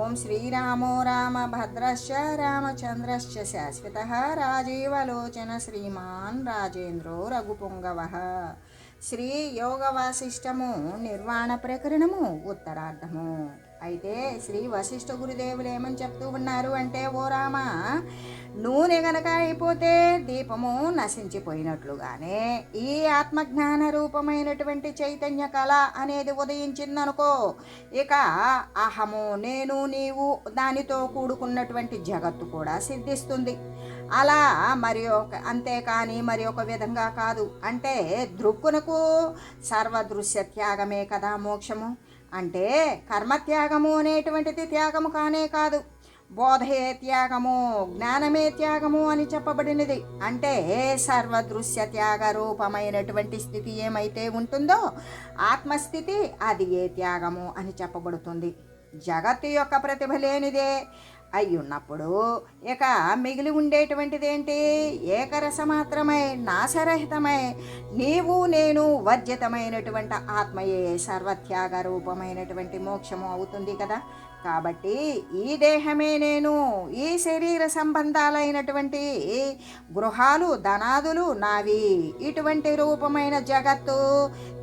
ఓం శ్రీరామో రామభద్రశ్చ రామచంద్రశ్చ శాశ్వత రాజీవలోచన శ్రీమాన్ రాజేంద్రో రఘుపుంగవ. శ్రీ యోగ వాసిష్టము నిర్వాణ ప్రకరణము ఉత్తరార్ధము. అయితే శ్రీ వశిష్ఠ గురుదేవులు ఏమని చెప్తూ ఉన్నారు అంటే ఓ రామ నూనె గనక అయిపోతే దీపము నశించిపోయినట్లుగానే ఈ ఆత్మజ్ఞాన రూపమైనటువంటి చైతన్య కళ అనేది ఉదయించిందనుకో ఇక అహము నేను నీవు దానితో కూడుకున్నటువంటి జగత్తు కూడా సిద్ధిస్తుంది. అలా మరి ఒక అంతేకాని మరి ఒక విధంగా కాదు. అంటే దృక్కునకు సర్వదృశ్య త్యాగమే కదా మోక్షము. అంటే కర్మత్యాగము అనేటువంటిది త్యాగము కానే కాదు. బోధయే త్యాగము జ్ఞానమే త్యాగము అని చెప్పబడినది. అంటే సర్వదృశ్య త్యాగ రూపమైనటువంటి స్థితి ఏమైతే ఉంటుందో ఆత్మస్థితి అది ఏ త్యాగము అని చెప్పబడుతుంది. జగత్తు యొక్క ప్రతిభ లేనిదే అయి ఉన్నప్పుడు ఇక మిగిలి ఉండేటువంటిది ఏంటి ఏకరసమాత్రమై నాశరహితమై. నీవు నేను వర్జితమైనటువంటి ఆత్మయే సర్వత్యాగ రూపమైనటువంటి మోక్షము అవుతుంది కదా. కాబట్టి ఈ దేహమే నేను ఈ శరీర సంబంధాలైనటువంటి గృహాలు ధనాదులు నావి. ఇటువంటి రూపమైన జగత్తు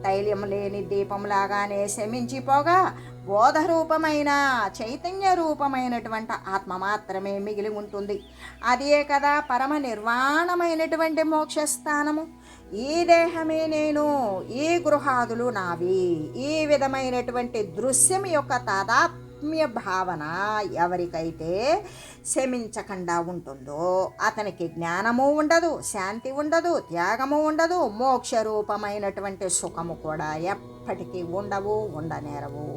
తైల్యం లేని దీపంలాగానే శమించిపోగా బోధ రూపమైన చైతన్య రూపమైనటువంటి ఆత్మ మాత్రమే మిగిలి ఉంటుంది. అదే కదా పరమ నిర్వాణమైనటువంటి మోక్షస్థానము. ఈ దేహమే నేను ఈ గృహాదులు నావి. ఈ విధమైనటువంటి దృశ్యం యొక్క తాదాత్మ్య భావన ఎవరికైతే శమించకుండా ఉంటుందో అతనికి జ్ఞానము ఉండదు శాంతి ఉండదు త్యాగము ఉండదు మోక్ష రూపమైనటువంటి సుఖము కూడా ఎప్పటికీ ఉండవు ఉండనేరవు.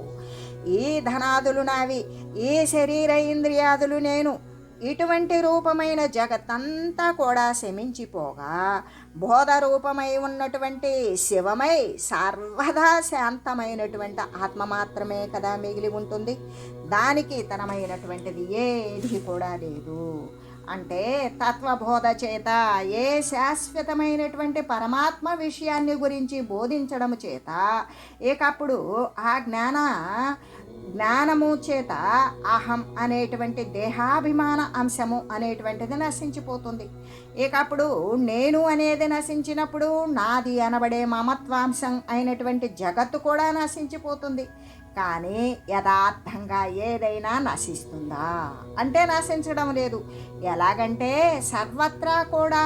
ఈ ధనాదులు నావి ఈ శరీర ఇంద్రియాదులు నేను ఇటువంటి రూపమైన జగత్తంతా కూడా శమించిపోగా బోధ రూపమై ఉన్నటువంటి శివమై సర్వదా శాంతమైనటువంటి ఆత్మ మాత్రమే కదా మిగిలి ఉంటుంది. దానికి తనమైనటువంటిది ఏది కూడా లేదు. అంటే తత్వబోధ చేత ఏ శాశ్వతమైనటువంటి పరమాత్మ విషయాన్ని గురించి బోధించడం చేత ఇకప్పుడు ఆ జ్ఞాన జ్ఞానము చేత అహం అనేటువంటి దేహాభిమాన అంశము అనేటువంటిది నశించిపోతుంది. ఇకప్పుడు నేను అనేది నశించినప్పుడు నాది అనబడే మమత్వాంశం అయినటువంటి జగత్తు కూడా నశించిపోతుంది. కానీ యథార్థంగా ఏదైనా నశిస్తుందా? అంటే నశించడం లేదు. ఎలాగంటే సర్వత్రా కూడా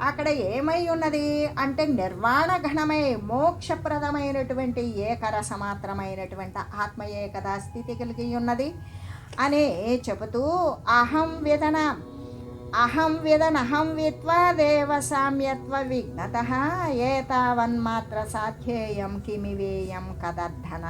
అక్కడ ఏమై ఉన్నది? అంటే నిర్వాణ ఘనమై మోక్షప్రదమైనటువంటి ఏకరసమాత్రమైనటువంటి ఆత్మయే కదా స్థితి కలిగి ఉన్నది? అని చెబుతూ అహం విధన అహం విధనహం విత్వా దేవ సామ్యత్వ విఘ్నత ఏతావన్మాత్ర సాధ్యేయం కిమివేయం కదర్ధన.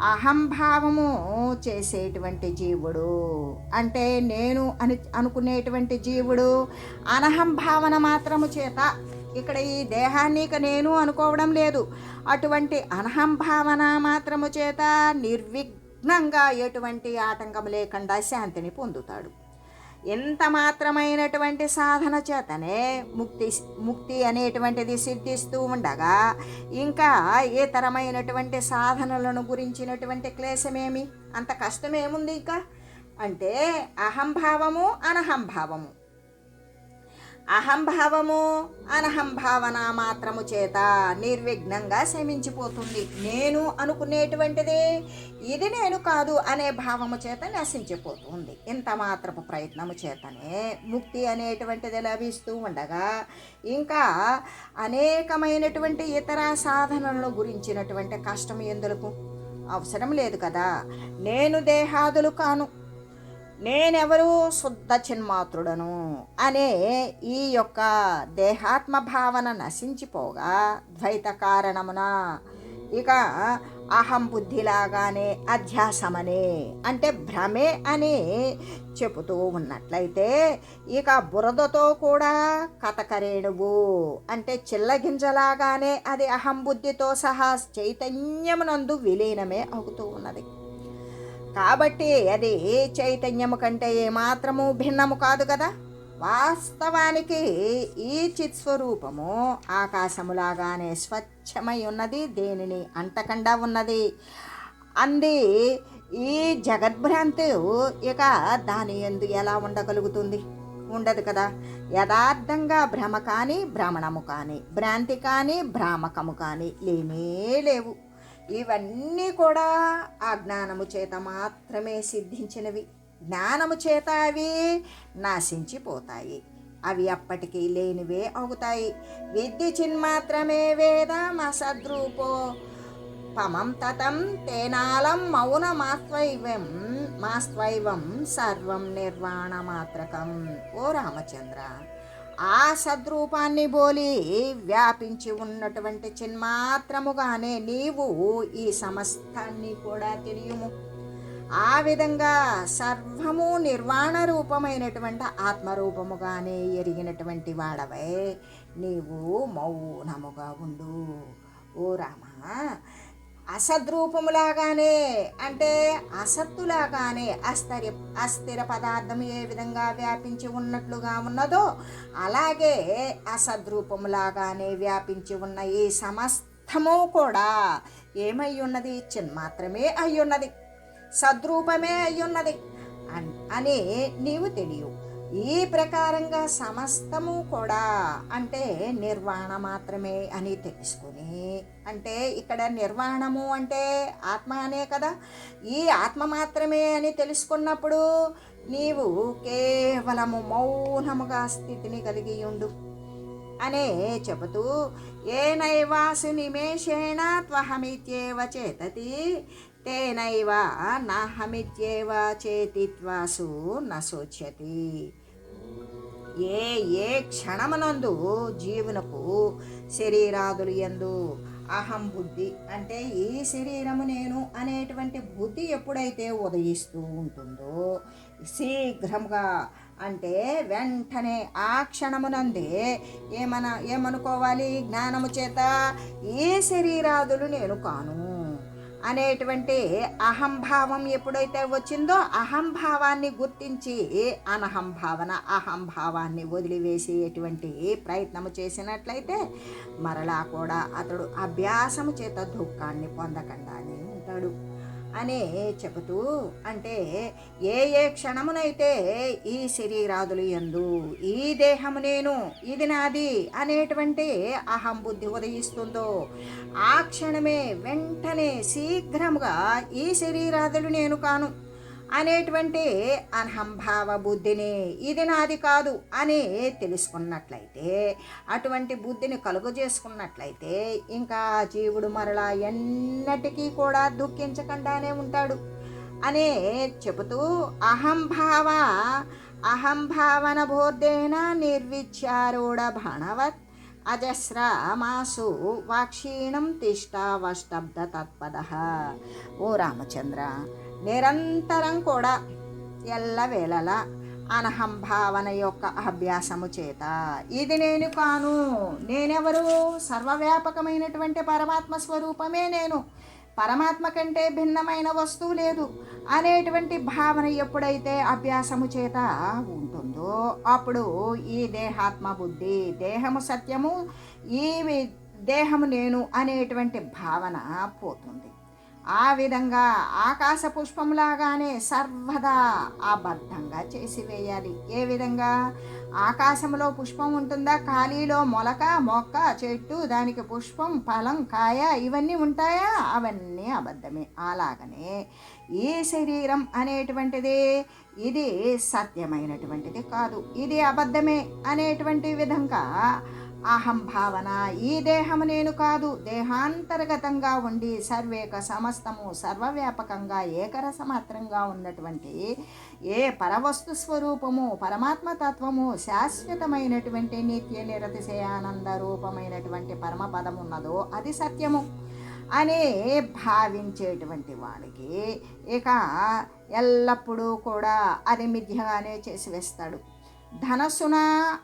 అహంభావము చేసేటువంటి జీవుడు. అంటే నేను అని అనుకునేటువంటి జీవుడు అనహంభావన మాత్రము చేత ఇక్కడ ఈ దేహాన్ని ఇక నేను అనుకోవడం లేదు. అటువంటి అనహంభావన మాత్రము చేత నిర్విఘ్నంగా ఎటువంటి ఆటంకం లేకుండా శాంతిని పొందుతాడు. ఎంత మాత్రమైనటువంటి సాధన చేతనే ముక్తి ముక్తి అనేటువంటిది సిద్ధిస్తూ ఉండగా ఇంకా ఇతరమైనటువంటి సాధనలను గురించినటువంటి క్లేశమేమి? అంత కష్టమేముంది ఇంకా? అంటే అహంభావము అనహంభావము. అహంభావము అనహంభావన మాత్రము చేత నిర్విఘ్నంగా శమించిపోతుంది. నేను అనుకునేటువంటిది ఇది నేను కాదు అనే భావము చేత నశించిపోతుంది. ఇంత మాత్రపు ప్రయత్నము చేతనే ముక్తి అనేటువంటిది లభిస్తూ ఉండగా ఇంకా అనేకమైనటువంటి ఇతర సాధనలను గురించినటువంటి కష్టం ఎందులకు? అవసరం లేదు కదా. నేను దేహాదులు కాను. నేనెవరు శుద్ధ చిన్మాత్రుడను అనే ఈ యొక్క దేహాత్మ భావన నశించిపోగా ద్వైత కారణమున. ఇక అహం బుద్ధిలాగానే అధ్యాసమనే అంటే భ్రమే అని చెబుతూ ఉన్నట్లయితే ఇక బురదతో కూడా కథకరేణువు అంటే చిల్లగింజలాగానే అది అహం బుద్ధితో సహా చైతన్యమునందు విలీనమే అవుతూ ఉన్నది. కాబట్టి అది చైతన్యము కంటే ఏమాత్రము భిన్నము కాదు కదా? వాస్తవానికి ఈ చిత్స్వరూపము ఆకాశములాగానే స్వచ్ఛమై ఉన్నది దేనిని అంటకుండా ఉన్నది. అంది ఈ జగద్భ్రాంతి ఇక దాని ఎందు ఎలా ఉండగలుగుతుంది? ఉండదు కదా? యథార్థంగా భ్రమ కానీ భ్రమణము కానీ భ్రాంతి కానీ భ్రామకము కానీ లేనే లేవు. ఇవన్నీ కూడా ఆ జ్ఞానము చేత మాత్రమే సిద్ధించినవి. జ్ఞానము చేత అవి నాశించిపోతాయి. అవి అప్పటికీ లేనివే అవుతాయి. విద్య చిన్మాత్రమే వేదం అసద్రూపో పమం తతం తేనాలం మౌనమాత్వైవం మాస్వైవం సర్వం నిర్వాణమాత్రకం ఓ రామచంద్ర! ఆ సద్రూపాన్ని బోలి వ్యాపించి ఉన్నటువంటి చిన్మాత్రముగానే నీవు ఈ సమస్తాన్ని కూడా తెలియము. ఆ విధంగా సర్వము నిర్వాణ రూపమైనటువంటి ఆత్మరూపముగానే ఎరిగినటువంటి వాడవై. నీవు మౌనముగా ఉండు. ఓ రామా అసద్రూపములాగానే అంటే అసత్తులాగానే అస్థిర అస్థిర పదార్థం ఏ విధంగా వ్యాపించి ఉన్నట్లుగా ఉన్నదో అలాగే అసద్రూపములాగానే వ్యాపించి ఉన్న ఈ సమస్తము కూడా ఏమై ఉన్నది చిన్మాత్రమే అయ్యున్నది. సద్రూపమే అయ్యున్నది. అని నీవు తెలియవు. ఈ ప్రకారంగా సమస్తము కూడా అంటే నిర్వాణ మాత్రమే అని తెలుసుకుని అంటే ఇక్కడ నిర్వాణము అంటే ఆత్మ అనే కదా. ఈ ఆత్మ మాత్రమే అని తెలుసుకున్నప్పుడు నీవు కేవలము మౌనముగా స్థితిని కలిగి ఉండు అనే చెబుతూ ఏనైవాసు నిమేషేణ త్వహమిత్యేవ చేతతి తేనైవ నాహమిత్యేవ చేతిత్వాసు నశోచ్యతి ఏ ఏ క్షణమునందు జీవునకు శరీరాదులు ఎందు అహం బుద్ధి అంటే ఈ శరీరము నేను అనేటువంటి బుద్ధి ఎప్పుడైతే ఉదయిస్తూ ఉంటుందో శీఘ్రంగా అంటే వెంటనే ఆ క్షణమునందే ఏమన ఏమనుకోవాలి జ్ఞానము చేత? ఏ శరీరాదులు నేను కాను. అనేటువంటి అహంభావం ఎప్పుడైతే వచ్చిందో అహంభావాన్ని గుర్తించి అనహంభావన అహంభావాన్ని వదిలివేసేటువంటి ప్రయత్నము చేసినట్లయితే మరలా కూడా అతడు అభ్యాసము చేత దుఃఖాన్ని పొందకుండానే ఉంటాడు. అనే చెబుతూ అంటే ఏ ఏ క్షణమునైతే ఈ శరీరాదులు ఎందు ఈ దేహము నేను ఇది నాది అనేటువంటి అహం బుద్ధి ఉదయిస్తుందో ఆ క్షణమే వెంటనే శీఘ్రముగా ఈ శరీరాదులు నేను కాను. అనేటువంటి అహంభావ బుద్ధిని ఇది నాది కాదు అని తెలుసుకున్నట్లయితే అటువంటి బుద్ధిని కలుగు చేసుకున్నట్లయితే ఇంకా జీవుడు మరలా ఎన్నటికీ కూడా దుఃఖించకుండానే ఉంటాడు అనే చెబుతూ అహంభావ అహంభావన బోధేన నిర్విచారూఢ భణవత్ అజస్రమాసు వాక్షీణం తిష్టావష్టబ్ద తత్పద. ఓ రామచంద్ర నిరంతరం కూడా ఎల్లవేళలా అనహంభావన యొక్క అభ్యాసము చేత. ఇది నేను కాను. నేనెవరు? సర్వవ్యాపకమైనటువంటి పరమాత్మ స్వరూపమే నేను. పరమాత్మ కంటే భిన్నమైన వస్తువు లేదు. అనేటువంటి భావన ఎప్పుడైతే అభ్యాసము చేత ఉంటుందో అప్పుడు ఈ దేహాత్మ బుద్ధి దేహము సత్యము ఈ దేహము నేను అనేటువంటి భావన పోతుంది. ఆ విధంగా ఆకాశ పుష్పంలాగానే సర్వదా అబద్ధంగా చేసివేయాలి. ఏ విధంగా? ఆకాశంలో పుష్పం ఉంటుందా? ఖాళీలో మొలక మొక్క చెట్టు దానికి పుష్పం ఫలం కాయ ఇవన్నీ ఉంటాయా? అవన్నీ అబద్ధమే. అలాగనే ఈ శరీరం అనేటువంటిది ఇది సత్యమైనటువంటిది కాదు. ఇది అబద్ధమే అనేటువంటి విధంగా అహం భావన. ఈ దేహము నేను కాదు. దేహాంతర్గతంగా ఉండి సర్వేక సమస్తము సర్వవ్యాపకంగా ఏకరసమాత్రంగా ఉన్నటువంటి ఏ పరవస్తు స్వరూపము పరమాత్మ తత్వము శాశ్వతమైనటువంటి నిత్య నిరతిశయానంద రూపమైనటువంటి పరమపదం ఉన్నదో అది సత్యము అనే భావించేటువంటి వాడికి ఇక ఎల్లప్పుడూ కూడా అది మిథ్యగానే చేసి వేస్తాడు ధనస్సున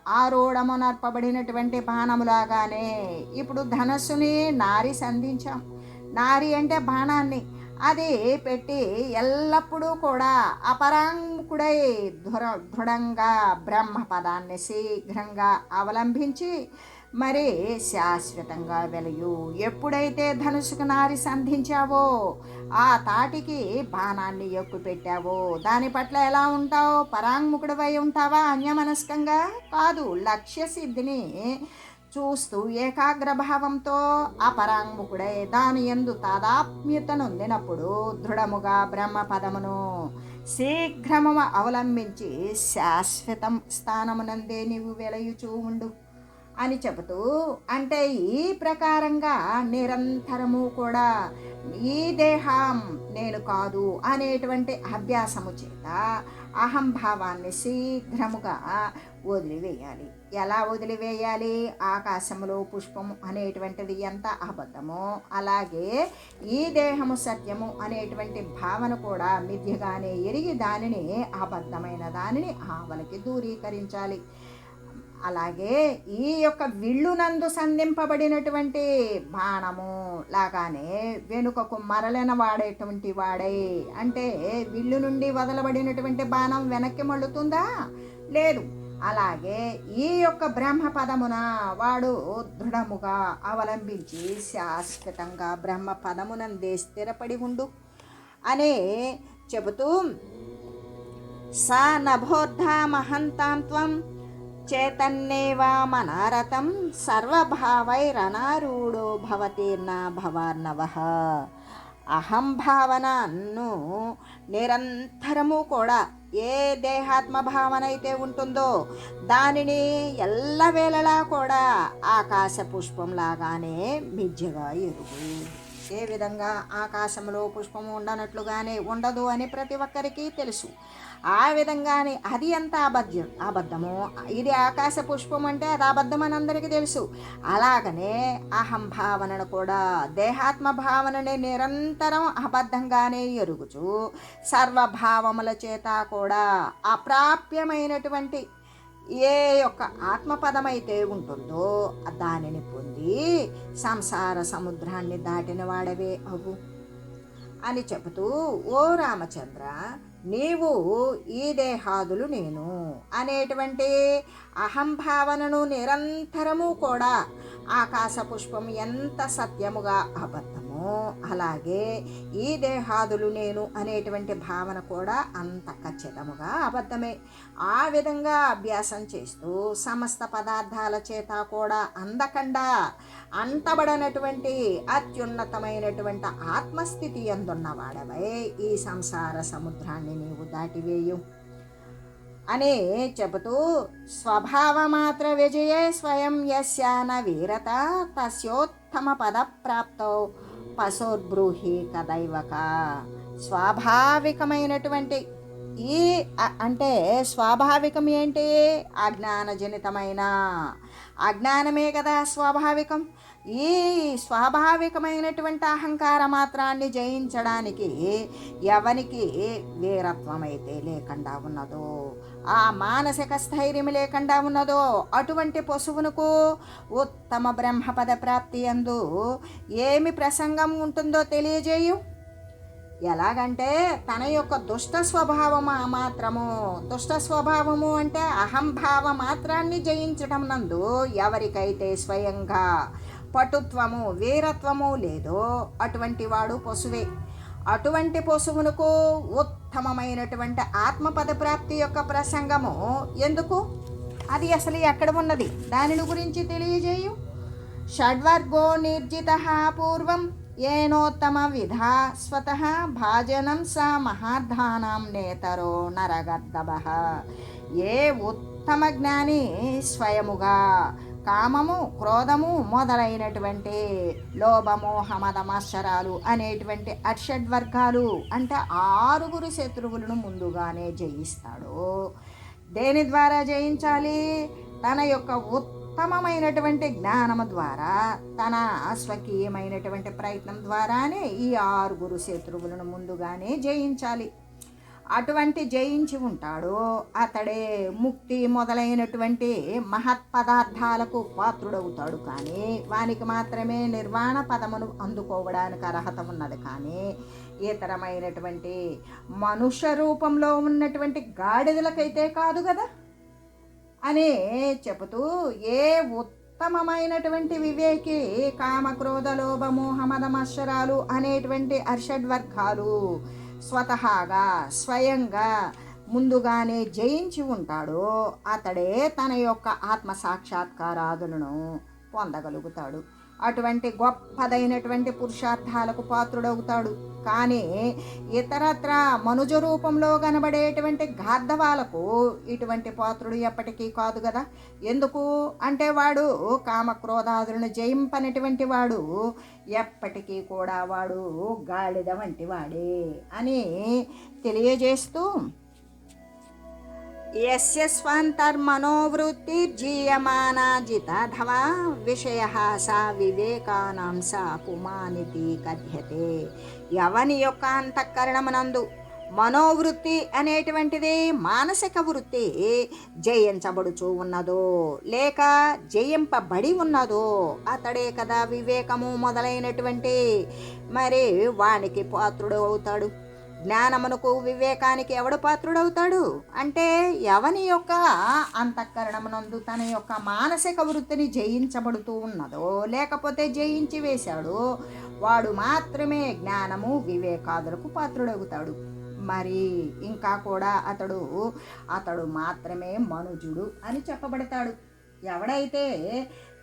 ఆరోఢము నర్పబడినటువంటి బాణములాగానే. ఇప్పుడు ధనస్సుని నారి సంధించాం. నారి అంటే బాణాన్ని. అది పెట్టి ఎల్లప్పుడూ కూడా అపరాంకుడై దృఢ దృఢంగా బ్రహ్మ పదాన్ని శీఘ్రంగా అవలంబించి మరే శాశ్వతంగా వెలయు. ఎప్పుడైతే ధనుసుకు నారి సంధించావో ఆ తాటికి బాణాన్ని ఎక్కు పెట్టావో దాని పట్ల ఎలా ఉంటావు? పరాంగుకుడివై ఉంటావా అన్యమనస్కంగా? కాదు లక్ష్య సిద్ధిని చూస్తూ ఏకాగ్రభావంతో అపరాంగుకుడై దాని ఎందు తాదాత్మ్యత నొందినప్పుడు దృఢముగా బ్రహ్మ పదమును శీఘ్రము అవలంబించి శాశ్వతం స్థానమునందే నీవు వెలయుచూ ఉండు అని చెబుతూ అంటే ఈ ప్రకారంగా నిరంతరము కూడా ఈ దేహం నేను కాదు అనేటువంటి అభ్యాసము చేత అహంభావాన్ని శీఘ్రముగా వదిలివేయాలి. ఎలా వదిలివేయాలి? ఆకాశంలో పుష్పము అనేటువంటిది ఎంత అబద్ధమో అలాగే ఈ దేహము సత్యము అనేటువంటి భావన కూడా మిథ్యగానే ఎరిగి దానిని అబద్ధమైన దానిని ఆవలకి దూరీకరించాలి. అలాగే ఈ యొక్క విల్లునందు సంధింపబడినటువంటి బాణము లాగానే వెనుకకు మరలిన వాడేటువంటి వాడై. అంటే విల్లు నుండి వదలబడినటువంటి బాణం వెనక్కి మళ్ళుతుందా? లేదు. అలాగే ఈ యొక్క బ్రహ్మ పదమున వాడు దృఢముగా అవలంబించి శాశ్వతంగా బ్రహ్మ పదమునందే స్థిరపడి ఉండు అనే చెబుతూ స నభోద్ధా మహంతాం త్వం చైతన్యేవా మనారథం? సర్వభావైరనారూఢో భవతీర్ణ భవార్ణవ. అహంభావనను నిరంతరము కూడా ఏ దేహాత్మ భావన అయితే ఉంటుందో దానిని ఎల్లవేళలా కూడా ఆకాశ పుష్పంలాగానే మిజ్జగా ఎరుగు. ఏ విధంగా ఆకాశంలో పుష్పము ఉండనట్లుగానే ఉండదు అని ప్రతి ఒక్కరికి తెలుసు. ఆ విధంగానే అది ఎంత అబద్ధం అబద్ధము? ఇది ఆకాశ పుష్పం అంటే అది అబద్ధం అని అందరికీ తెలుసు. అలాగనే అహం భావనను కూడా దేహాత్మ భావనని నిరంతరం అబద్ధంగానే ఎరుగుచు సర్వభావముల చేత కూడా అప్రాప్యమైనటువంటి ఏ యొక్క ఆత్మపదమైతే ఉంటుందో దానిని పొంది సంసార సముద్రాన్ని దాటిన వాడవే అవు అని చెబుతూ ఓ రామచంద్ర నీవు ఈ దేహాదులు నేను అనేటువంటి అహంభావనను నిరంతరము కూడా ఆకాశ పుష్పం ఎంత సత్యముగా అబద్ధమో అలాగే ఈ దేహాదులు నేను అనేటువంటి భావన కూడా అంత ఖచ్చితముగా అబద్ధమే. ఆ విధంగా అభ్యాసం చేస్తూ సమస్త పదార్థాల చేత కూడా అందకుండా అంతబడనటువంటి అత్యున్నతమైనటువంటి ఆత్మస్థితి ఎందున్నవాడవై? ఈ సంసార సముద్రాన్ని నీవు దాటివేయు. అని చెబుతూ స్వభావమాత్ర విజయే స్వయం యస్యాన వీరత తస్యోత్తమ పద ప్రాప్తో పశోర్బ్రూహి కదైవక. స్వాభావికమైనటువంటి ఈ అంటే స్వాభావికం ఏంటి? అజ్ఞానజనితమైన. అజ్ఞానమే కదా స్వాభావికం. ఈ స్వాభావికమైనటువంటి అహంకార మాత్రాన్ని జయించడానికి ఎవనికి వీరత్వం అయితే లేకుండా ఉన్నదో ఆ మానసిక స్థైర్యం లేకుండా ఉన్నదో అటువంటి పశువునకు ఉత్తమ బ్రహ్మపద ప్రాప్తి ఎందు ఏమి ప్రసంగం ఉంటుందో తెలియజేయు. ఎలాగంటే తన యొక్క దుష్ట స్వభావము ఆ మాత్రము. దుష్ట స్వభావము అంటే అహంభావ మాత్రాన్ని జయించడం నందు ఎవరికైతే స్వయంగా పటుత్వము వీరత్వము లేదో అటువంటి వాడు పశువే. అటువంటి పశువునకు ఉత్తమమైనటువంటి ఆత్మపద ప్రాప్తి యొక్క ప్రసంగము ఎందుకు? అది అసలు ఎక్కడ ఉన్నది? దానిని గురించి తెలియజేయు. షడ్వర్గో నిర్జిత పూర్వం ఏనోత్తమ విధ స్వత భాజనం స మహాధానం నేతరో నరగర్దభ. ఏ ఉత్తమ జ్ఞాని స్వయముగా కామము క్రోధము మొదలైనటువంటి లోభమోహ మదమత్సరాలు అనేటువంటి అర్షడ్వర్గాలు అంటే ఆరుగురు శత్రువులను ముందుగానే జయిస్తాడు. దేని ద్వారా జయించాలి? తన యొక్క ఉత్తమమైనటువంటి జ్ఞానము ద్వారా తన స్వకీయమైనటువంటి ప్రయత్నం ద్వారానే ఈ ఆరుగురు శత్రువులను ముందుగానే జయించాలి. అటువంటి జయించి ఉంటాడో. అతడే ముక్తి మొదలైనటువంటి మహత్ పదార్థాలకు పాత్రుడవుతాడు కానీ వానికి మాత్రమే నిర్వాణ పదమును అందుకోవడానికి అర్హత ఉన్నది కానీ ఇతరమైనటువంటి మనుష్య రూపంలో ఉన్నటువంటి గాడిదలకైతే కాదు కదా? అని చెబుతూ ఏ ఉత్తమమైనటువంటి వివేకి కామక్రోధ లోభ మోహమదమశ్వరాలు అనేటువంటి అర్షడ్వర్గాలు స్వతహాగా స్వయంగా ముందుగానే జయించి ఉంటాడో అతడే తన యొక్క ఆత్మ సాక్షాత్కారాదులను పొందగలుగుతాడు. అటువంటి గొప్పదైనటువంటి పురుషార్థాలకు పాత్రుడవుతాడు. కానీ ఇతరత్ర మనుజ రూపంలో కనబడేటువంటి గార్ధవాలకు ఇటువంటి పాత్రుడు ఎప్పటికీ కాదు కదా ఎందుకు? అంటే వాడు కామక్రోధాదులను జయింపనటువంటి వాడు ఎప్పటికీ కూడా వాడు గాడిద వంటి వాడే అని తెలియజేస్తూ యస్య స్వంతర్మనోవృత్తిర్జీయమానా జితాధవా విషయ సా వివేకానాం సా పుమానితి కథ్యతే ఎవని యొక్క అంతఃకరణమునందు మనోవృత్తి అనేటువంటిది మానసిక వృత్తి। జయించబడుచు ఉన్నదో లేక జయింపబడి ఉన్నదో అతడే కదా వివేకము మొదలైనటువంటి. మరి వానికి పాత్రుడు అవుతాడు జ్ఞానమునకు వివేకానికి ఎవడు పాత్రుడవుతాడు? అంటే ఎవని యొక్క అంతఃకరణమునందు తన యొక్క మానసిక వృత్తిని జయించబడుతూ ఉన్నదో లేకపోతే జయించి వేశాడో వాడు మాత్రమే జ్ఞానము వివేకాదులకు పాత్రుడవుతాడు. మరి ఇంకా కూడా అతడు అతడు మాత్రమే మనుజుడు అని చెప్పబడతాడు. ఎవడైతే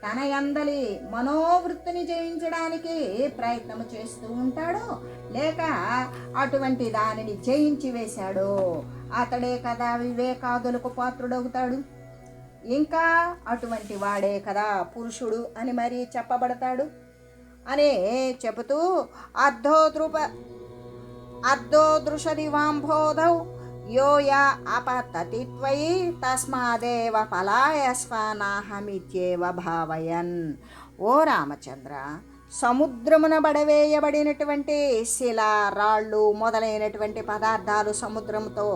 తన ఎందలి మనోవృత్తిని జయించడానికి ప్రయత్నం చేస్తూ ఉంటాడో. లేక అటువంటి దానిని జయించి వేశాడో. అతడే కదా వివేకాదులకు పాత్రుడవుతాడు. ఇంకా అటువంటి వాడే కదా పురుషుడు అని మరీ చెప్పబడతాడు. అని చెబుతూ అర్ధోద్రుప అర్ధోదృశదివాంబోధౌ యో యా అపతతి త్వయి తస్మాదేవ ఫలాయస్వానాహమిత్యేవ భావయన్ ఓ రామచంద్ర సముద్రమున బడవేయబడినటువంటి శిల రాళ్ళు మొదలైనటువంటి పదార్థాలు సముద్రంతో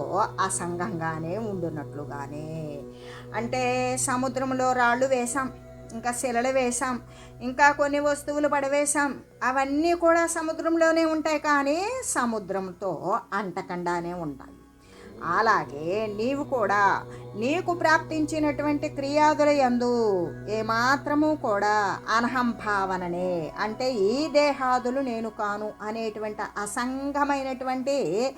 అసంగంగానే ఉండున్నట్లుగానే అంటే సముద్రంలో రాళ్ళు వేసాం ఇంకా శిలలు వేసాం ఇంకా కొన్ని వస్తువులు పడవేశాం అవన్నీ కూడా సముద్రంలోనే ఉంటాయి కానీ సముద్రంతో అంటకుండానే ఉంటాయి. అలాగే నీవు కూడా నీకు ప్రాప్తించినటువంటి క్రియాదుల ఎందు ఏమాత్రము కూడా అనహం భావననే. అంటే ఈ దేహాదులు నేను కాను అనేటువంటి అసంగమైనటువంటి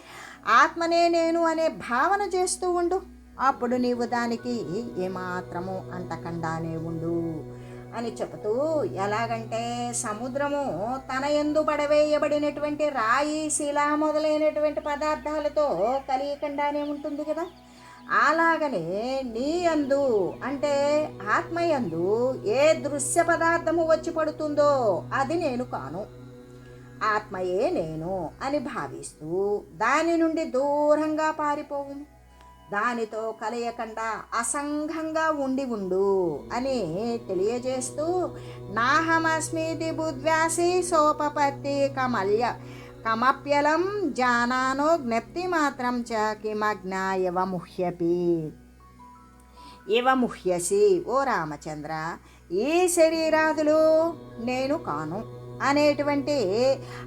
ఆత్మనే నేను అనే భావన చేస్తూ ఉండు. అప్పుడు నీవు దానికి ఏమాత్రము అంటకుండానే ఉండు. అని చెబుతూ ఎలాగంటే సముద్రము తన ఎందు పడవేయబడినటువంటి రాయి శిల మొదలైనటువంటి పదార్థాలతో కలియకుండానే ఉంటుంది కదా. అలాగనే నీ అందు అంటే ఆత్మయందు ఏ దృశ్య పదార్థము వచ్చి పడుతుందో అది నేను కాను. ఆత్మయే నేను అని భావిస్తూ దాని నుండి దూరంగా పారిపోవు దానితో కలయకుండా అసంఘంగా ఉండి ఉండు అని తెలియజేస్తూ నాహమస్మితి బుద్వ్యాసి సోపపత్తి కమల్య కమప్యలం జానానో జ్ఞప్తి మాత్రం చ కిమజ్ఞ ఇవ ముహ్యపి. ఇవ ముహ్యసి ఓ రామచంద్ర ఈ శరీరాదులు నేను కాను. అనేటువంటి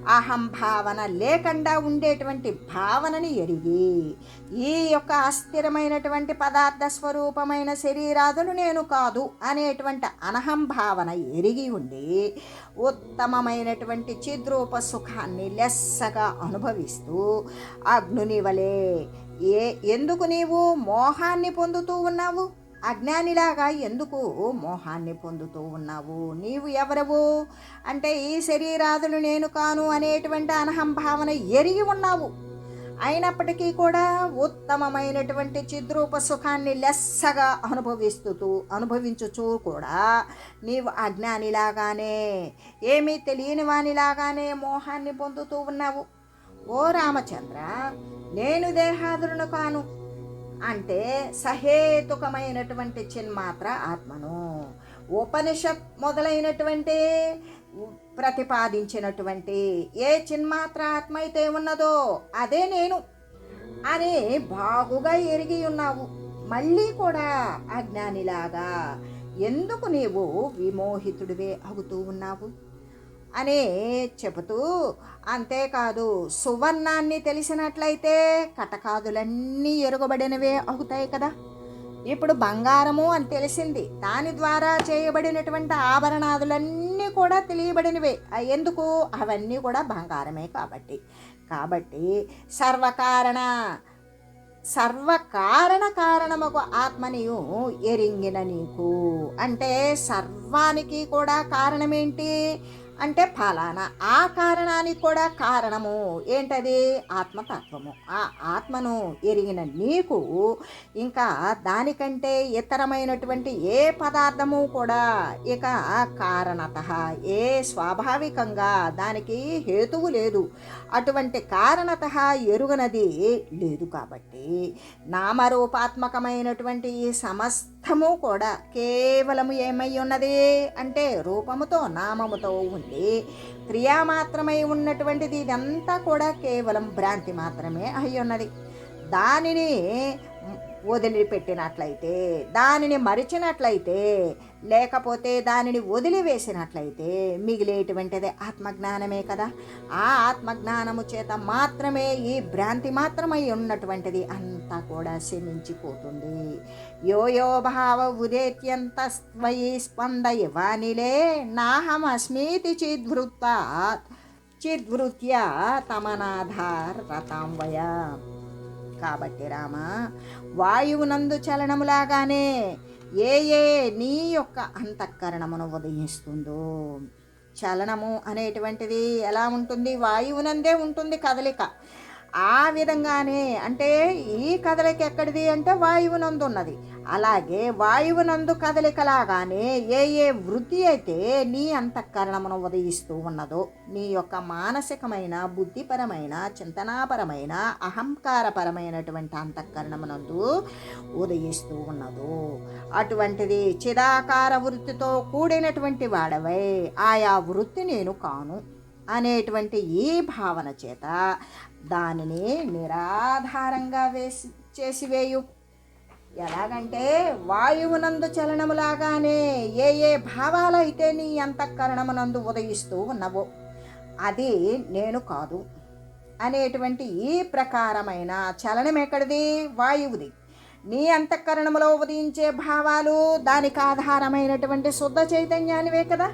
అహంభావన లేకుండా ఉండేటువంటి భావనని ఎరిగి ఈ యొక్క అస్థిరమైనటువంటి పదార్థ స్వరూపమైన శరీరాదులు నేను కాదు అనేటువంటి అనహంభావన ఎరిగి ఉండి ఉత్తమమైనటువంటి చిద్రూప సుఖాన్ని లెస్సగా అనుభవిస్తూ అగ్నుని వలె ఏ ఎందుకు నీవు మోహాన్ని పొందుతూ ఉన్నావు? అజ్ఞానిలాగా ఎందుకు మోహాన్ని పొందుతూ ఉన్నావు? నీవు ఎవరవు? అంటే ఈ శరీరాదులు నేను కాను అనేటువంటి అనహం భావన ఎరిగి ఉన్నావు. అయినప్పటికీ కూడా ఉత్తమమైనటువంటి చిద్రూప సుఖాన్ని లెస్సగా అనుభవిస్తూ అనుభవించుచూ కూడా నీవు అజ్ఞానిలాగానే ఏమీ తెలియని వానిలాగానే మోహాన్ని పొందుతూ ఉన్నావు. ఓ రామచంద్ర నేను దేహాదులను కాను. అంటే సహేతుకమైనటువంటి చిన్మాత్ర ఆత్మను. ఉపనిషత్ మొదలైనటువంటి ప్రతిపాదించినటువంటి ఏ చిన్మాత్ర ఆత్మ అయితే ఉన్నదో అదే నేను. అని బాగుగా ఎరిగి ఉన్నావు. మళ్ళీ కూడా అజ్ఞానిలాగా ఎందుకు నీవు విమోహితుడివే అవుతూ ఉన్నావు? అని చెబుతూ అంతేకాదు సువర్ణాన్ని తెలిసినట్లయితే కటకాదులన్నీ ఎరుగబడినవే అవుతాయి కదా. ఇప్పుడు బంగారము అని తెలిసింది. దాని ద్వారా చేయబడినటువంటి ఆభరణాదులన్నీ కూడా తెలియబడినవే. ఎందుకు? అవన్నీ కూడా బంగారమే కాబట్టి. కాబట్టి సర్వకారణ సర్వకారణ కారణముకు ఆత్మనియు ఎరింగిన నీకు. అంటే సర్వానికి కూడా కారణమేంటి? అంటే ఫలానా. ఆ కారణానికి కూడా కారణము ఏంటది? ఆత్మతత్వము. ఆ ఆత్మను ఎరిగిన నీకు ఇంకా దానికంటే ఇతరమైనటువంటి ఏ పదార్థము కూడా ఇక కారణత. ఏ స్వాభావికంగా దానికి హేతువు లేదు. అటువంటి కారణత ఎరుగనది లేదు కాబట్టి నామరూపాత్మకమైనటువంటి ఈ అర్థము కూడా కేవలము ఏమై ఉన్నది? అంటే రూపముతో నామముతో ఉండి క్రియామాత్రమై ఉన్నటువంటిది ఇదంతా కూడా కేవలం భ్రాంతి మాత్రమే అయి ఉన్నది. దానిని వదిలిపెట్టినట్లయితే దానిని మరిచినట్లయితే లేకపోతే దానిని వదిలివేసినట్లయితే మిగిలేటువంటిది ఆత్మజ్ఞానమే కదా. ఆ ఆత్మజ్ఞానము చేత మాత్రమే ఈ భ్రాంతి మాత్రమై ఉన్నటువంటిది అంతా కూడా శమించిపోతుంది. యోయో భావ ఉదేత్యంతస్త్వయి స్పంద ఇవానిలే నాహమస్మీతి చిద్వృత్తా చిద్వృత్య తమనాధార్ రతాంవయ కాబట్టి రామ వాయువునందు చలనములాగానే ఏ ఏ నీ యొక్క అంతఃకరణమును ఉదయిస్తుందో. చలనము అనేటువంటిది ఎలా ఉంటుంది? వాయువునందే ఉంటుంది కదలిక. ఆ విధంగానే అంటే ఈ కదలిక ఎక్కడిది అంటే వాయువునందు ఉన్నది అలాగే వాయువునందు కదలికలాగానే ఏ ఏ వృత్తి అయితే నీ అంతఃకరణమును ఉదయిస్తూ ఉన్నదో నీ యొక్క మానసికమైన బుద్ధిపరమైన చింతనాపరమైన అహంకారపరమైనటువంటి అంతఃకరణమునందు ఉదయిస్తూ ఉన్నదో. అటువంటిది చిదాకార వృత్తితో కూడినటువంటి వాడవై. ఆయా వృత్తి నేను కాను అనేటువంటి ఈ భావన చేత దానిని నిరాధారంగా వేసి చేసివేయు. ఎలాగంటే వాయువునందు చలనములాగానే ఏ ఏ భావాలైతే నీ అంతఃకరణమునందు ఉదయిస్తూ ఉన్నవో అది నేను కాదు అనేటువంటి ఈ ప్రకారమైన చలనం ఎక్కడిది? వాయువుది. నీ అంతఃకరణములో ఉదయించే భావాలు దానికి ఆధారమైనటువంటి శుద్ధ చైతన్యానివే కదా.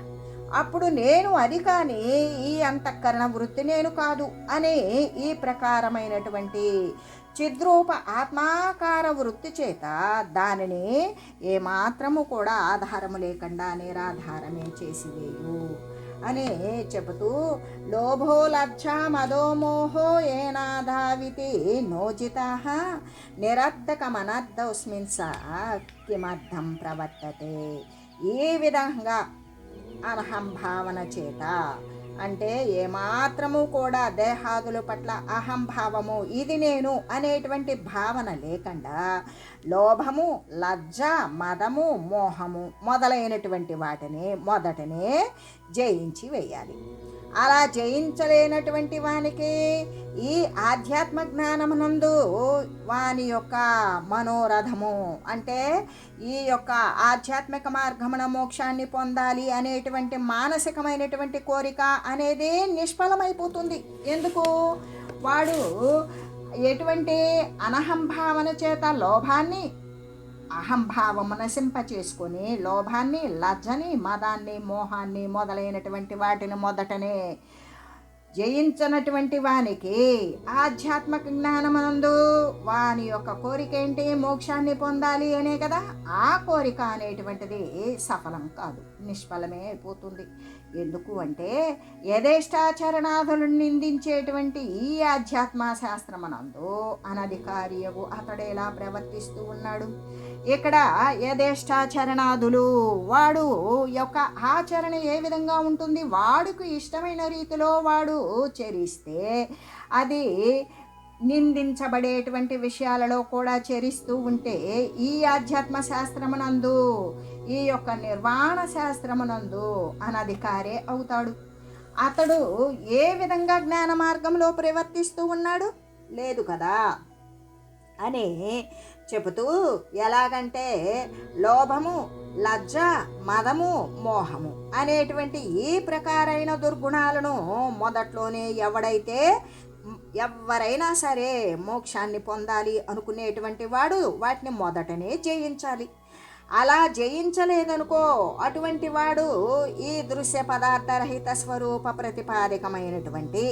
అప్పుడు నేను అది కానీ ఈ అంతఃకరణ వృత్తి నేను కాదు అనే ఈ ప్రకారమైనటువంటి చిద్రూప ఆత్మాకార వృత్తి చేత దానిని ఏమాత్రము కూడా ఆధారము లేకుండా నిరాధారమే చేసివేయు అని చెబుతూ లోభో లబ్ధ మదోమోహో ఏనాధావితి నోజిత నిరర్ధకమనర్ధస్మిన్ స కిమర్థం ప్రవర్తతే. ఈ విధంగా అనహం భావన చేత. అంటే ఏమాత్రము కూడా దేహాదుల పట్ల అహంభావము ఇది నేను అనేటువంటి భావన లేకుండా లోభము లజ్జ మదము మోహము మొదలైనటువంటి వాటిని మొదటనే జయించి వేయాలి. అలా జయించలేనటువంటి వానికి ఈ ఆధ్యాత్మ జ్ఞానమునందు వాని యొక్క మనోరథము. అంటే ఈ యొక్క ఆధ్యాత్మిక మార్గమున మోక్షాన్ని పొందాలి అనేటువంటి మానసికమైనటువంటి కోరిక అనేది నిష్ఫలమైపోతుంది. ఎందుకు? వాడు ఎటువంటి అనహంభావన చేత లోభాన్ని అహంభావము నశింప చేసుకొని లోభాన్ని లజ్జని మదాన్ని మోహాన్ని మొదలైనటువంటి వాటిని మొదటనే జయించినటువంటి వానికి ఆధ్యాత్మిక జ్ఞానమనందు వాని యొక్క కోరిక ఏంటి? మోక్షాన్ని పొందాలి అనే కదా? ఆ కోరిక అనేటువంటిది సఫలం కాదు నిష్ఫలమే అయిపోతుంది. ఎందుకు అంటే యథేష్టాచరణాదులు నిందించేటువంటి ఈ ఆధ్యాత్మ శాస్త్రమనందు అనధికారియవు అతడేలా ప్రవర్తిస్తూ ఉన్నాడు. ఇక్కడ యథేష్టాచరణాదులు. వాడు యొక్క ఆచరణ ఏ విధంగా ఉంటుంది? వాడుకు ఇష్టమైన రీతిలో వాడు చరిస్తే అది నిందించబడేటువంటి విషయాలలో కూడా చరిస్తూ ఉంటే ఈ ఆధ్యాత్మ శాస్త్రమునందు ఈ యొక్క నిర్వాణ శాస్త్రమునందు అనధికారే అవుతాడు. అతడు ఏ విధంగా జ్ఞాన మార్గంలో ప్రవర్తిస్తూ ఉన్నాడు? లేదు కదా? అనే చెబుతూ ఎలాగంటే లోభము లజ్జ మదము మోహము అనేటువంటి ఈ ప్రకారైన దుర్గుణాలను మొదట్లోనే ఎవడైతే ఎవరైనా సరే మోక్షాన్ని పొందాలి అనుకునేటువంటి వాడు వాటిని మొదటనే జయించాలి. అలా జయించలేదనుకో అటువంటి వాడు ఈ దృశ్య పదార్థరహిత స్వరూప ప్రతిపాదికమైనటువంటి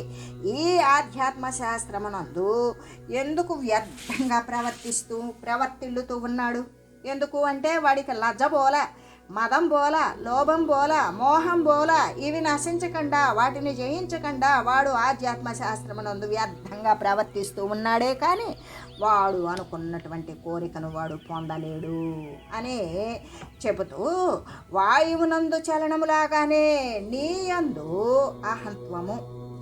ఈ ఆధ్యాత్మ శాస్త్రమునందు ఎందుకు వ్యర్థంగా ప్రవర్తిస్తూ ప్రవర్తిల్లుతూ ఉన్నాడు? ఎందుకు అంటే వాడికి లజ్జబోలే మదం బోల లోభం బోల మోహం బోల ఇవి నశించకుండా వాటిని జయించకుండా వాడు ఆధ్యాత్మ శాస్త్రమునందు వ్యర్థంగా ప్రవర్తిస్తూ ఉన్నాడే కానీ వాడు అనుకున్నటువంటి కోరికను వాడు పొందలేడు అని చెబుతూ వాయువునందు చలనములాగానే నీ యందు అహంత్వము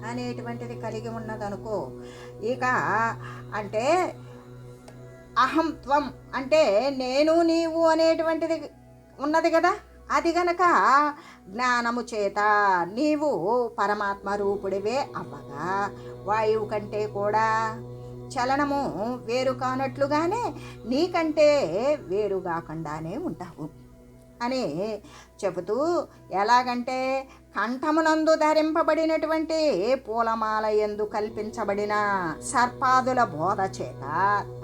అనేటువంటిది కలిగి ఉన్నదనుకో ఇక అంటే అహంత్వం అంటే నేను నీవు అనేటువంటిది ఉన్నది కదా? అది గనక జ్ఞానము చేత నీవు పరమాత్మ రూపుడివే అవ్వగా వాయువు కంటే కూడా చలనము వేరు కానట్లుగానే నీకంటే వేరు కాకుండానే ఉంటావు. అని చెబుతూ ఎలాగంటే కంఠమునందు ధరింపబడినటువంటి పూలమాల ఎందు కల్పించబడిన సర్పాదుల బోధ చేత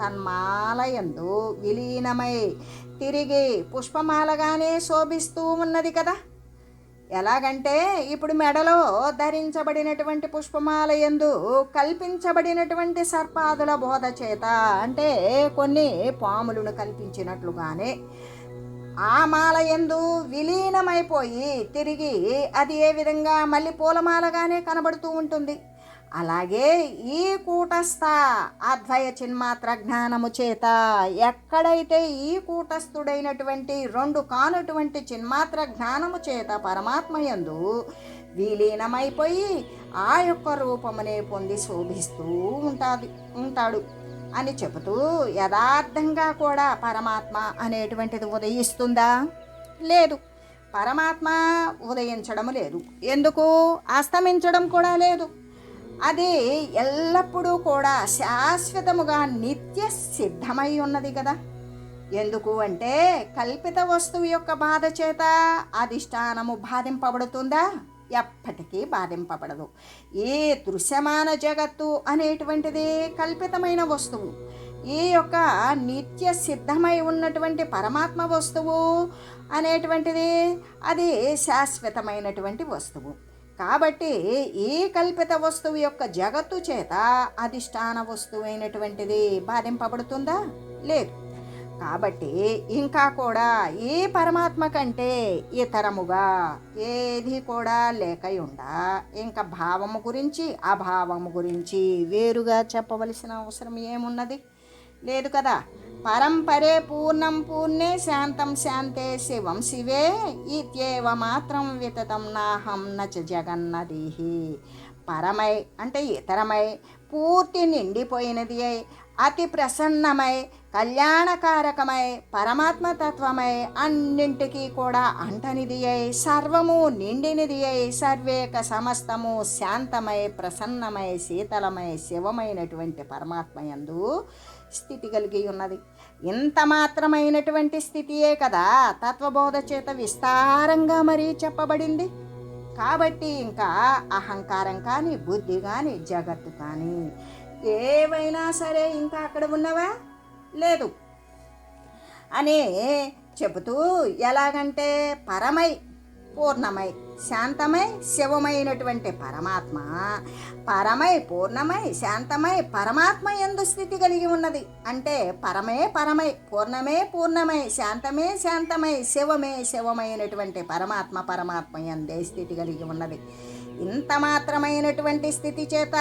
తన్మాల ఎందు విలీనమై తిరిగి పుష్పమాలగానే శోభిస్తూ ఉన్నది కదా. ఎలాగంటే ఇప్పుడు మెడలో ధరించబడినటువంటి పుష్పమాల ఎందు కల్పించబడినటువంటి సర్పాదుల బోధ చేత అంటే కొన్ని పాములను కల్పించినట్లుగానే ఆ మాల ఎందు విలీనమైపోయి తిరిగి అది ఏ విధంగా మళ్ళీ పూలమాలగానే కనబడుతూ ఉంటుంది. అలాగే ఈ కూటస్థ అద్వయ చిన్మాత్ర జ్ఞానము చేత ఎక్కడైతే ఈ కూటస్థుడైనటువంటి రెండు కానటువంటి చిన్మాత్ర జ్ఞానము చేత పరమాత్మ యందు విలీనమైపోయి ఆ యొక్క రూపమునే పొంది శోభిస్తూ ఉంటాది ఉంటాడు. అని చెబుతూ యథార్థంగా కూడా పరమాత్మ అనేటువంటిది ఉదయిస్తుందా? లేదు. పరమాత్మ ఉదయించడం లేదు. ఎందుకు? అస్తమించడం కూడా లేదు. అది ఎల్లప్పుడూ కూడా శాశ్వతముగా నిత్య సిద్ధమై ఉన్నది కదా. ఎందుకు అంటే కల్పిత వస్తువు యొక్క బాధ చేత అధిష్టానము బాధింపబడుతుందా? ఎప్పటికీ బాధింపబడదు. ఏ దృశ్యమాన జగత్తు అనేటువంటిది కల్పితమైన వస్తువు. ఈ యొక్క నిత్య సిద్ధమై ఉన్నటువంటి పరమాత్మ వస్తువు అనేటువంటిది అది శాశ్వతమైనటువంటి వస్తువు. కాబట్టి ఈ కల్పిత వస్తువు యొక్క జగత్తు చేత అధిష్టాన వస్తువు అయినటువంటిది బాధింపబడుతుందా? లేదు. కాబట్టి ఇంకా కూడా ఈ పరమాత్మ కంటే ఇతరముగా ఏది కూడా లేకయుండా. ఇంకా భావము గురించి అభావము గురించి వేరుగా చెప్పవలసిన అవసరం ఏమున్నది? లేదు కదా. పరంపరే పూర్ణం పూర్ణే శాంతం శాంతే శివం శివే ఇత్యేవ మాత్రం వితతం నాహం నచ జగన్నదీహి. పరమై అంటే ఇతరమై పూర్తి నిండిపోయినది అయి అతి ప్రసన్నమై కళ్యాణకారకమై పరమాత్మతత్వమై అన్నింటికీ కూడా అంటనిది అయి సర్వము నిండినది అయి సర్వేక సమస్తము శాంతమై ప్రసన్నమై శీతలమై శివమైనటువంటి పరమాత్మయందు స్థితి కలిగి ఉన్నది ఇంత మాత్రమైనటువంటి స్థితియే కదా తత్వబోధ చేత విస్తారంగా మరీ చెప్పబడింది. కాబట్టి ఇంకా అహంకారం కానీ బుద్ధి కానీ జగత్తు కానీ ఏవైనా సరే ఇంకా అక్కడ ఉన్నవా? లేదు. అని చెబుతూ ఎలాగంటే పరమై పూర్ణమై శాంతమై శివమైనటువంటి పరమాత్మ పరమై పూర్ణమై శాంతమై పరమాత్మ ఎందు స్థితి కలిగి ఉన్నది. అంటే పరమే పరమై పూర్ణమే పూర్ణమై శాంతమే శాంతమై శివమే శివమైనటువంటి పరమాత్మ పరమాత్మ ఎందే స్థితి కలిగి ఉన్నది. ఇంత మాత్రమైనటువంటి స్థితి చేత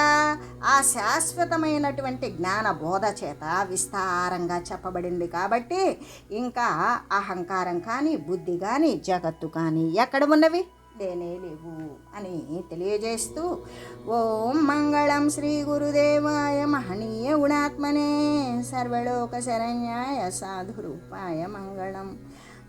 ఆ శాశ్వతమైనటువంటి జ్ఞాన బోధ చేత విస్తారంగా చెప్పబడింది కాబట్టి ఇంకా అహంకారం కానీ బుద్ధి కానీ జగత్తు కానీ ఎక్కడ ఉన్నవి? లేనే లేవు అని తెలియజేస్తూ ఓం మంగళం శ్రీ గురుదేవాయ మహనీయ గుణాత్మనే సర్వలోక శరణ్యాయ సాధురూపాయ మంగళం.